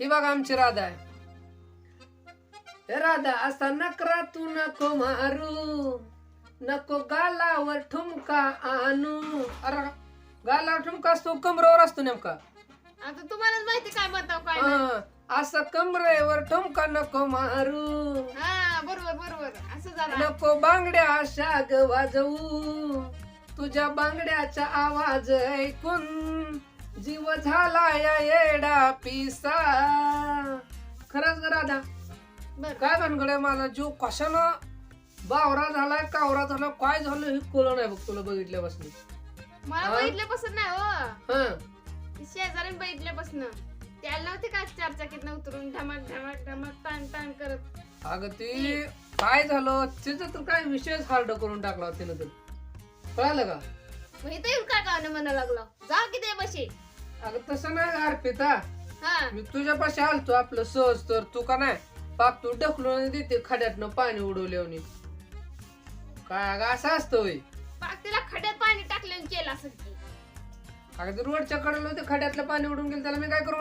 ही बघा आमची राधा आहे. राधा असा नकरा तू नको मारू. नको गालावर ठुमका आणू. अरे गालावर ठुमका असतो कमरेवर असतो नेमका. आता तुम्हालाच माहिती काय बताव काय नाही. हा, असं कमरेवर ठुमका नको मारू. हा बरोबर बरोबर. असं झालं. नको बांगड्या अशा ग वाजवू. तुझ्या बांगड्याचा आवाज ऐकून जीव झाला या येडा पिसा. खरंच ग राधा काय भानगड्या माझा? जीव कशानं बावरा झालाय कावरा झाला काय झालं हे कळलं नाही बघ तुला बघितल्यापासून. मला हा? बघितल्यापासून नाही हो. हा. ती शेजारी बघितल्यापासून. त्याला नव्हते काय चार चाकीत उतरून ढमाक ढमाक ढमाक टाण टाण करत? अगं ती काय झालं? तिचं तर काय विषयच हार्ड करून टाकला तिनं तर. कळालं का? मग इथे येऊन काय गाणं म्हणा लागलो? जा की ते बशी अगं तसं नाही अर्पिता. हा. मी तुझ्यापाशी आलतो आपलं सहज तर तू का नाही? पाक तू ढकलून देते खड्यातनं पाणी उडवल्याने काय अगं असं असतं होय. पाक तिला खड्यात पाणी टाकलं आणि केलं असं अगं ते रोडच्या कडेला होते खड्यातलं पाणी उडून गेलं त्याला मी काय करू